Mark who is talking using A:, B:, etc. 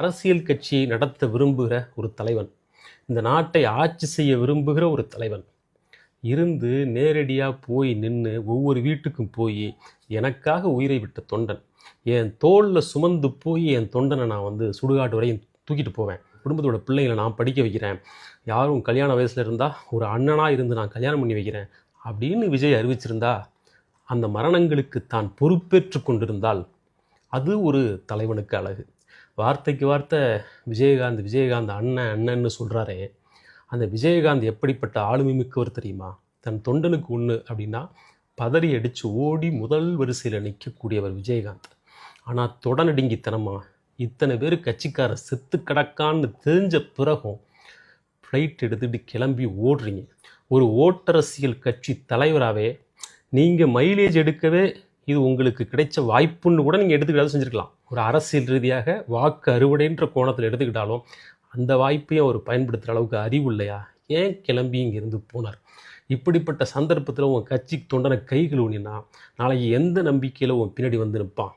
A: அரசியல் கட்சியை நடத்த விரும்புகிற ஒரு தலைவன் இந்த நாட்டை ஆட்சி செய்ய விரும்புகிற ஒரு தலைவன் இருந்து நேரடியாக போய் நின்று ஒவ்வொரு வீட்டுக்கும் போய் எனக்காக உயிரை விட்ட தொண்டன் என் தோளில் சுமந்து போய் என் தொண்டனை நான் வந்து சுடுகாட்டு வரையும் தூக்கிட்டு போவேன். குடும்பத்தோட பிள்ளைங்களை நான் படிக்க வைக்கிறேன். யாரும் கல்யாண வயசில் இருந்தால் ஒரு அண்ணனாக இருந்து நான் கல்யாணம் பண்ணி வைக்கிறேன் அப்படின்னு விஜய் அறிவிச்சிருந்தா அந்த மரணங்களுக்கு தான் பொறுப்பேற்று கொண்டிருந்தால் அது ஒரு தலைவனுக்கு அழகு. வார்த்தைக்கு வார்த்தை விஜயகாந்த் விஜயகாந்த் அண்ணன் அண்ணன்னு சொல்கிறாரே அந்த விஜயகாந்த் எப்படிப்பட்ட ஆளுமை மிக்கவர் தெரியுமா? தன் தொண்டனுக்கு ஒன்று அப்படின்னா பதறி அடித்து ஓடி முதல் வரிசையில் நிற்கக்கூடியவர் விஜயகாந்த். ஆனால் தொடநடுங்கித்தனமா? இத்தனை பேர் கட்சிக்கார செத்து கிடக்கான்னு தெரிஞ்ச பிறகும் ஃப்ளைட் எடுத்துகிட்டு கிளம்பி ஓடுறீங்க. ஒரு ஓட்டரசியல் கட்சி தலைவராகவே நீங்கள் மைலேஜ் எடுக்கவே இது உங்களுக்கு கிடைச்ச வாய்ப்புன்னு கூட நீங்கள் எடுத்துக்கிட்டாலும் செஞ்சுருக்கலாம். ஒரு அரசியல் ரீதியாக வாக்கு அறுவடைன்ற கோணத்தில் எடுத்துக்கிட்டாலும் அந்த வாய்ப்பையும் அவர் பயன்படுத்துகிற அளவுக்கு அறிவு இல்லையா? ஏன் கிளம்பி இங்கேருந்து போனார்? இப்படிப்பட்ட சந்தர்ப்பத்தில் உன் கட்சி தொண்டனை கை கழுவுனா நாளைக்கு எந்த நம்பிக்கையில் உன் பின்னாடி வந்து நிற்பான்